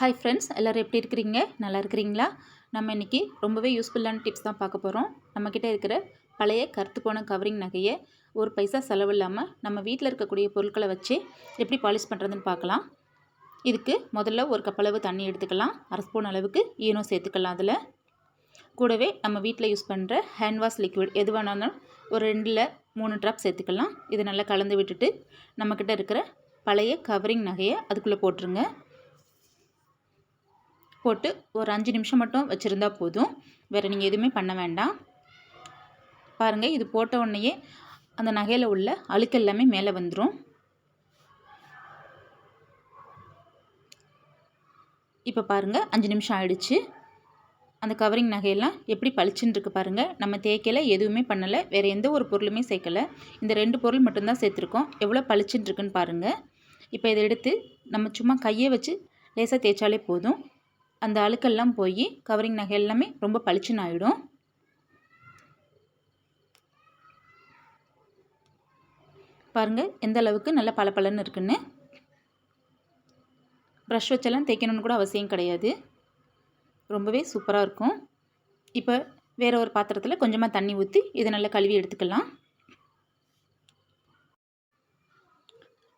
Hi friends எல்லோரும் எப்படி இருக்கிறீங்க? நல்லா இருக்கிறீங்களா? நம்ம இன்றைக்கி ரொம்பவே யூஸ்ஃபுல்லான டிப்ஸ் தான் பார்க்க போகிறோம் நம்மக்கிட்ட இருக்கிற பழைய கருத்து போன கவரிங் நகையை ஒரு பைசா செலவு இல்லாமல் நம்ம வீட்டில் இருக்கக்கூடிய பொருட்களை வச்சு எப்படி பாலிஷ் பண்ணுறதுன்னு பார்க்கலாம். இதுக்கு முதல்ல ஒரு கப்பளவு தண்ணி எடுத்துக்கலாம். அரை ஸ்பூன் அளவுக்கு ஈனோ சேர்த்துக்கலாம் அதில். கூடவே நம்ம வீட்டில் யூஸ் பண்ணுற ஹேண்ட் வாஷ் லிக்விட் எது வேணாலும் ஒரு ரெண்டில் மூணு ட்ராப் சேர்த்துக்கலாம். இது நல்லா கலந்து விட்டுட்டு நம்மக்கிட்ட இருக்கிற பழைய கவரிங் நகையை அதுக்குள்ளே போட்டுருங்க. போட்டு ஒரு அஞ்சு நிமிஷம் மட்டும் வச்சுருந்தா போதும். வேறு நீங்கள் எதுவுமே பண்ண வேண்டாம். பாருங்கள் இது போட்ட உடனேயே அந்த நகையில் உள்ள அழுக்கு எல்லாமே மேலே வந்துடும் இப்போ பாருங்கள் அஞ்சு நிமிஷம் ஆயிடுச்சு. அந்த கவரிங் நகையெல்லாம் எப்படி பளிச்சுன்னு இருக்குது பாருங்கள் நம்ம தேய்க்கலை எதுவுமே பண்ணலை வேறு எந்த ஒரு பொருளுமே சேர்க்கலை. இந்த ரெண்டு பொருள் மட்டும்தான் சேர்த்துருக்கோம். எவ்வளோ பளிச்சுன்னு இருக்குன்னு பாருங்கள் இப்போ இதை எடுத்து நம்ம சும்மா கையை வச்சு லேசாக தேய்ச்சாலே போதும். அந்த அழுக்கெல்லாம் போய் கவரிங் நகை எல்லாமே ரொம்ப பளிச்சுன்னு ஆகிடும் பாருங்கள் எந்த அளவுக்கு நல்ல பளபளன்னு இருக்குன்னு. ப்ரஷ் வச்செல்லாம் தேய்க்கணும்னு கூட அவசியம் கிடையாது. ரொம்பவே சூப்பராக இருக்கும். இப்போ வேறு ஒரு பாத்திரத்தில் கொஞ்சமாக தண்ணி ஊற்றி இதை நல்லா கழுவி எடுத்துக்கலாம்.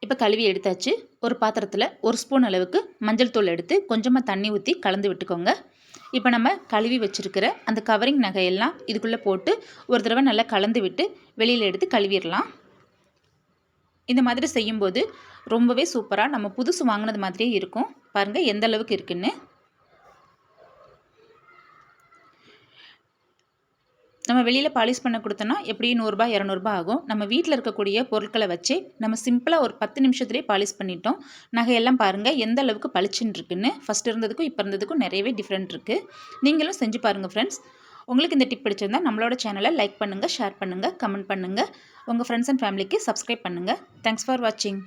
இப்போ கழுவி எடுத்தாச்சு. ஒரு பாத்திரத்தில் ஒரு ஸ்பூன் அளவுக்கு மஞ்சள் தூள் எடுத்து கொஞ்சமாக தண்ணி ஊற்றி கலந்து விட்டுக்கோங்க. இப்போ நம்ம கழுவி வச்சுருக்கிற அந்த கவரிங் நகையெல்லாம் இதுக்குள்ளே போட்டு ஒரு தடவை நல்லா கலந்து விட்டு வெளியில் எடுத்து கழுவிடலாம். இந்த மாதிரி செய்யும்போது ரொம்பவே சூப்பராக நம்ம புதுசு வாங்கினது மாதிரியே இருக்கும். பாருங்கள் எந்த அளவுக்கு இருக்குன்னு. நம்ம வெளியில் பாலிஷ் பண்ண கொடுத்தோன்னா எப்படியும் நூறுரூபா இரநூறுபா ஆகும். நம்ம வீட்டில் இருக்கக்கூடிய பொருட்களை வச்சு நம்ம சிம்பிளாக ஒரு பத்து நிமிஷத்துலேயே பாலிஷ் பண்ணிட்டோம். நகையெல்லாம் பாருங்கள் எந்த அளவுக்கு பளிச்சுன்னு இருக்குன்னு. ஃபஸ்ட் இருந்ததுக்கும் இப்போ இருந்ததுக்கும் நிறையவே டிஃப்ரெண்ட் இருக்குது நீங்களும் செஞ்சு பாருங்கள் ஃப்ரெண்ட்ஸ் உங்களுக்கு இந்த டிப் பிடிச்சிருந்தால் நம்மளோட சேனலை லைக் பண்ணுங்கள் ஷேர் பண்ணுங்கள் கமெண்ட் பண்ணுங்கள் உங்கள் ஃப்ரெண்ட்ஸ் அண்ட் ஃபேமிலிக்கு சப்ஸ்கிரைப் பண்ணுங்கள் தேங்க்ஸ் ஃபார் வாட்சிங்